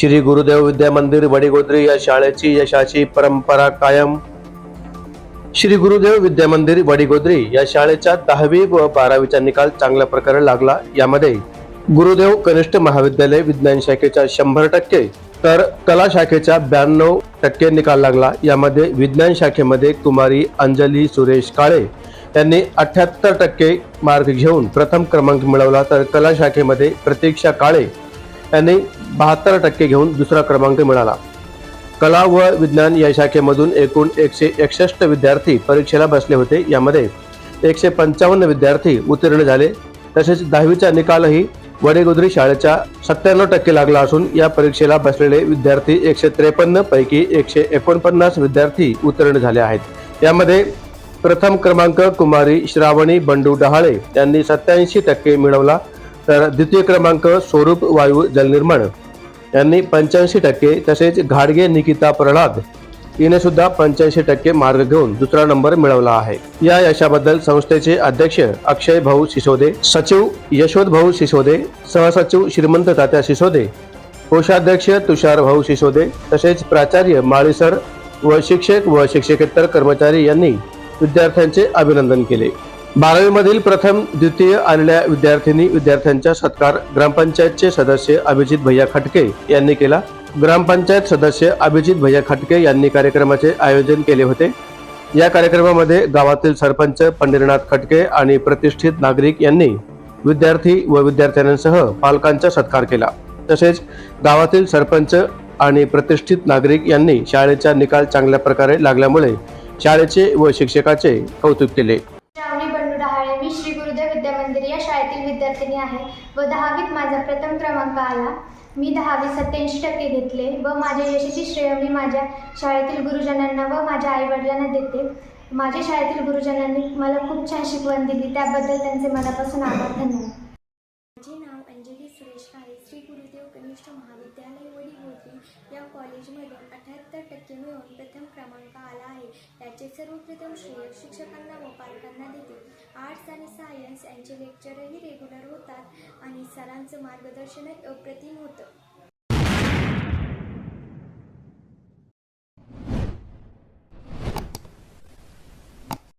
श्री गुरुदेव विद्या मंदिर वडीगोद्री या शाळेची यशाची परंपरा कायम. श्री गुरुदेव विद्या मंदिर वडीगोद्री या शाळेच्या दहावी व बारावीचा निकाल चांगल्या प्रकारे लागला. यामध्ये गुरुदेव कनिष्ठ महाविद्यालय विज्ञान शाखेच्या शंभर टक्के तर कला शाखेचा ब्याण्णव टक्के निकाल लागला. यामध्ये विज्ञान शाखेमध्ये कुमारी अंजली सुरेश काळे यांनी अठ्याहत्तर टक्के मार्क घेऊन प्रथम क्रमांक मिळवला. तर कला शाखेमध्ये प्रतीक्षा काळे यांनी बहात्तर टक्के घेऊन दुसरा क्रमांक मिळाला. कला व विज्ञान या शाखेमधून एकूण एकशे एकसष्ट विद्यार्थी परीक्षेला बसले होते. यामध्ये एकशे पंचावन्न विद्यार्थी उत्तीर्ण झाले. तसेच दहावीचा निकालही वडेगोद्री शाळेच्या सत्त्याण्णव टक्के लागला असून या परीक्षेला बसलेले विद्यार्थी एकशे त्रेपन्न पैकी एकशे एकोणपन्नास विद्यार्थी उत्तीर्ण झाले आहेत. यामध्ये प्रथम क्रमांक कुमारी श्रावणी बंडू डहाळे यांनी सत्याऐंशी टक्के मिळवला. तर द्वितीय क्रमांक स्वरूप वायू जलनिर्माण. यांनी पंच्याऐंशी टक्के तसेच घाडगे निकिता प्रल्हाद हिने सुद्धा पंच्याऐंशी टक्के मार्ग घेऊन दुसरा नंबर मिळवला आहे. या यशाबद्दल संस्थेचे अध्यक्ष अक्षय भाऊ सिसोदे सचिव यशवंत भाऊ सिसोदे सहसचिव श्रीमंत तात्या सिसोदे कोषाध्यक्ष तुषार भाऊ सिसोदे तसेच प्राचार्य माळीसर व शिक्षक व शिक्षकेतर कर्मचारी यांनी विद्यार्थ्यांचे अभिनंदन केले. बारावीमधील प्रथम द्वितीय आलेल्या विद्यार्थिनी विद्यार्थ्यांचा सत्कार ग्रामपंचायतचे सदस्य अभिजित भैया खटके यांनी केला. ग्रामपंचायत सदस्य अभिजित भैया खटके यांनी कार्यक्रमाचे आयोजन केले होते. या कार्यक्रमामध्ये गावातील सरपंच पंढरीनाथ खटके आणि प्रतिष्ठित नागरिक यांनी विद्यार्थी व विद्यार्थ्यांसह पालकांचा सत्कार केला. तसेच गावातील सरपंच आणि प्रतिष्ठित नागरिक यांनी शाळेचा निकाल चांगल्या प्रकारे लागल्यामुळे शाळेचे व शिक्षकाचे कौतुक केले. काळे मी श्री गुरुदेव विद्यामंदिर या शाळेतील विद्यार्थिनी आहे व दहावीत माझा प्रथम क्रमांक आला. मी दहावीत सत्याऐंशी टक्के घेतले व माझ्या यशाची श्रेय मी माझ्या शाळेतील गुरुजनांना व माझ्या आईवडिलांना देते. माझ्या शाळेतील गुरुजनांनी मला खूप छान शिकवण दिली. त्याबद्दल त्यांचे मनापासून आभार धन्यवाद. माझे नाव अंजली सुरेश काळे. श्री गुरुदेव कनिष्ठ महाविद्यालय वडीगोद्री कॉलेजमधून अठ्याहत्तर टक्के मिळवून प्रथम क्रमांक आला आहे. याचे सर्वप्रथम श्रेय शिक्षकांना व पालकांना देते. आर्ट्स आणि सायन्स यांचे लेक्चरही रेग्युलर होतात आणि सरांचं मार्गदर्शनही अप्रतिम होतं.